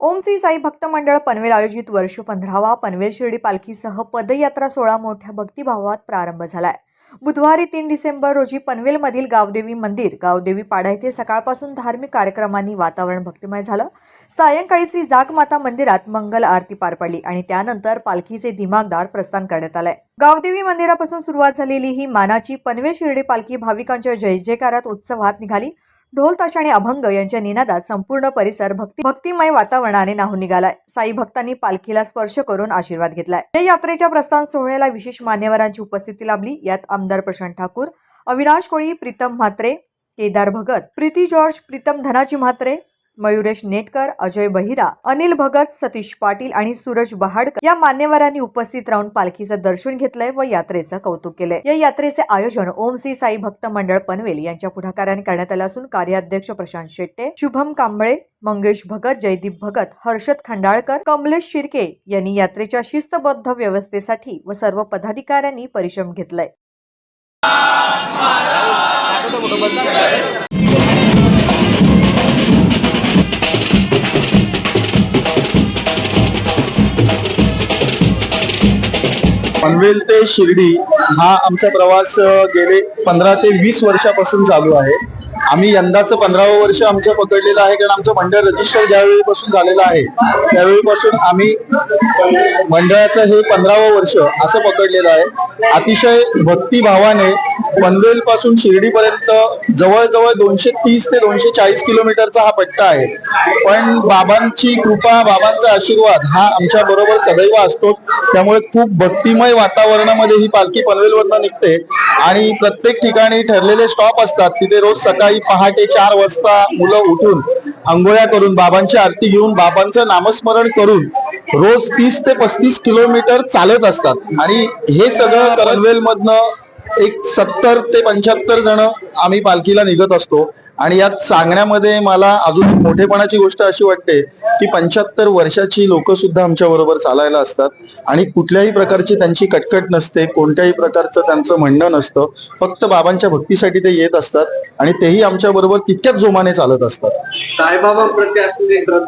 ओम श्री साई भक्त मंडळ पनवेल आयोजित वर्ष पंधरावा पनवेल शिर्डी पालखीसह पदयात्रा सोहळा मोठ्या भक्तिभावात प्रारंभ झालाय. बुधवारी तीन डिसेंबर रोजी पनवेलमधील गावदेवी मंदिर गावदेवी पाडा येथे सकाळपासून धार्मिक कार्यक्रमांनी वातावरण भक्तिमय झालं. सायंकाळी श्री जागमाता मंदिरात मंगल आरती पार पडली आणि त्यानंतर पालखीचे दिमागदार प्रस्थान करण्यात आलंय. गावदेवी मंदिरापासून सुरुवात झालेली ही मानाची पनवेल शिर्डी पालखी भाविकांच्या जय जयकारात उत्सवात निघाली. ढोल ताश आणि अभंग यांच्या निनादात संपूर्ण परिसर भक्ती भक्तिमय वातावरणाने नाहून निघालाय. साई भक्तांनी पालखीला स्पर्श करून आशीर्वाद घेतलाय. या यात्रेच्या प्रस्थान सोहळ्याला विशेष मान्यवरांची उपस्थिती लाभली. यात आमदार प्रशांत ठाकूर अविनाश कोळी प्रीतम म्हात्रे केदार भगत प्रीती जॉर्ज प्रीतम धनाजी म्हात्रे मयुरेश नेटकर अजय बहिरा अनिल भगत सतीश पाटील आणि सूरज बहाडकर या मान्यवरांनी उपस्थित राहून पालखीचं दर्शन घेतलंय व यात्रेचं कौतुक केलंय. या यात्रेचे आयोजन ओम श्री साई भक्त मंडळ पनवेल यांच्या पुढाकाराने करण्यात आलं असून कार्याध्यक्ष प्रशांत शेट्टे शुभम कांबळे मंगेश भगत जयदीप भगत हर्षद खंडाळकर कमलेश शिर्के यांनी यात्रेच्या शिस्तबद्ध व्यवस्थेसाठी व सर्व पदाधिकाऱ्यांनी परिश्रम घेतलाय. पनवेल ते शिर्डी हा आमचा प्रवास गेले पंधरा ते वीस वर्षापासून चालू आहे. आम्ही यंदाचं पंधरावं वर्ष आमचं पकडलेलं आहे कारण आमचं मंडळ रजिस्टर ज्यावेळीपासून झालेलं आहे त्यावेळीपासून आम्ही मंडळाचं हे पंधरावं वर्ष असं पकडलेलं आहे. अतिशय भक्तिभावाने पनवेल पासून शिर्डीपर्यंत जवळजवळ दोनशे तीस ते दोनशे चाळीस किलोमीटरचा हा पट्टा आहे. पण बाबांची कृपा बाबांचा आशीर्वाद हा आमच्या बरोबर सदैव असतो. त्यामुळे खूप भक्तिमय वातावरणामध्ये ही पालखी पनवेलवरनं निघते. आणि प्रत्येक ठिकाणी ठरलेले स्टॉप असतात. तिथे रोज सकाळी पहाटे चार वाजता मुलं उठून आंघोळ्या करून बाबांची आरती घेऊन बाबांचं नामस्मरण करून रोज तीस ते पस्तीस किलोमीटर चालत असतात. आणि हे सगळं पनवेल मधनं एक सत्तर ते पंच्याहत्तर जण आम्ही पालखीला निघत असतो. आणि यात सांगण्यामध्ये मला अजून मोठेपणाची गोष्ट अशी वाटते की पंच्याहत्तर वर्षाची लोक सुद्धा आमच्या बरोबर चालायला असतात. आणि कुठल्याही प्रकारची त्यांची कटकट नसते कोणत्याही प्रकारचं त्यांचं म्हणणं नसतं. फक्त बाबांच्या भक्तीसाठी ते येत असतात आणि तेही आमच्या बरोबर तितक्याच जोमाने चालत असतात. साईबाबांप्रती असलेली श्रद्धा